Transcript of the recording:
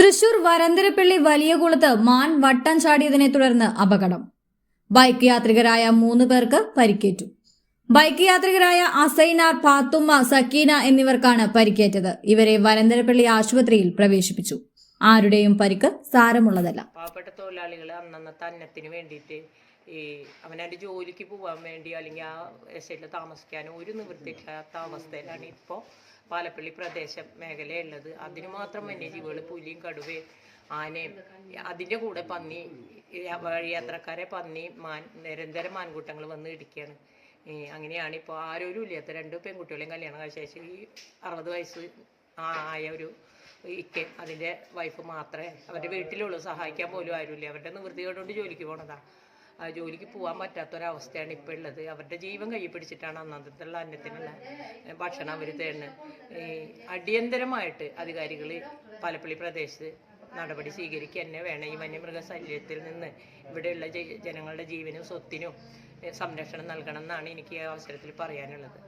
തൃശൂർ വരന്തരപ്പള്ളി വലിയകുളത്ത് മാൻ വട്ടം ചാടിയതിനെ തുടർന്ന് അപകടം. ബൈക്ക് യാത്രികരായ മൂന്ന് പേർക്ക് പരിക്കേറ്റു. ബൈക്ക് യാത്രികരായ അസൈനാർ പാത്തുമ്മ സക്കീന എന്നിവർക്കാണ് പരിക്കേറ്റത്. ഇവരെ വരന്തരപ്പള്ളി ആശുപത്രിയിൽ പ്രവേശിപ്പിച്ചു. ആരുടെയും പരിക്ക് സാരമുള്ളതല്ല. പാവപ്പെട്ട തൊഴിലാളികൾ അന്നന്നത്തെ അന്നത്തിന് വേണ്ടിയിട്ട് ഈ അവനവന്റെ ജോലിക്ക് പോകാൻ വേണ്ടി അല്ലെങ്കിൽ ആ എസ്റ്റേറ്റിൽ താമസിക്കാനോ ഒരു നിവൃത്തിയില്ലാത്ത അവസ്ഥയിലാണ് ഇപ്പോൾ പാലപ്പള്ളി പ്രദേശം മേഖലയുള്ളത്. അതിന് മാത്രം വന്യജീവികൾ പുലിയും കടുവയും ആനയും അതിന്റെ കൂടെ പന്നി വഴിയാത്രക്കാരെ പന്നി മാൻ നിരന്തരം മാൻകൂട്ടങ്ങൾ വന്ന് ഇടിക്കുകയാണ് അങ്ങനെയാണ് ഇപ്പോൾ ആരോരും ഇല്ലാത്ത രണ്ട് പെൺകുട്ടികളെയും കല്യാണം കഴിച്ച ശേഷം ഈ അറുപത് വയസ്സ് ആയ ഒരു ഇക്കെ അതിന്റെ വൈഫ് മാത്രമേ അവരുടെ വീട്ടിലുള്ളൂ. സഹായിക്കാൻ പോലും ആരുമില്ല. അവരുടെ നിവൃത്തികേട് കൊണ്ട് ജോലിക്ക് പോണതാ. ആ ജോലിക്ക് പോകാൻ പറ്റാത്തൊരവസ്ഥയാണ് ഇപ്പോൾ ഉള്ളത്. അവരുടെ ജീവൻ കയ്യിൽ പിടിച്ചിട്ടാണ് അന്നത്തുള്ള അന്നത്തിനുള്ള ഭക്ഷണം അവർ തരുന്നത് ഈ അടിയന്തരമായിട്ട് അധികാരികൾ പാലപ്പള്ളി പ്രദേശത്ത് നടപടി സ്വീകരിക്കുക തന്നെ വേണം. ഈ വന്യമൃഗശല്യത്തിൽ നിന്ന് ഇവിടെയുള്ള ജനങ്ങളുടെ ജീവനും സ്വത്തിനും സംരക്ഷണം നൽകണം എന്നാണ് എനിക്ക് ഈ അവസരത്തിൽ പറയാനുള്ളത്.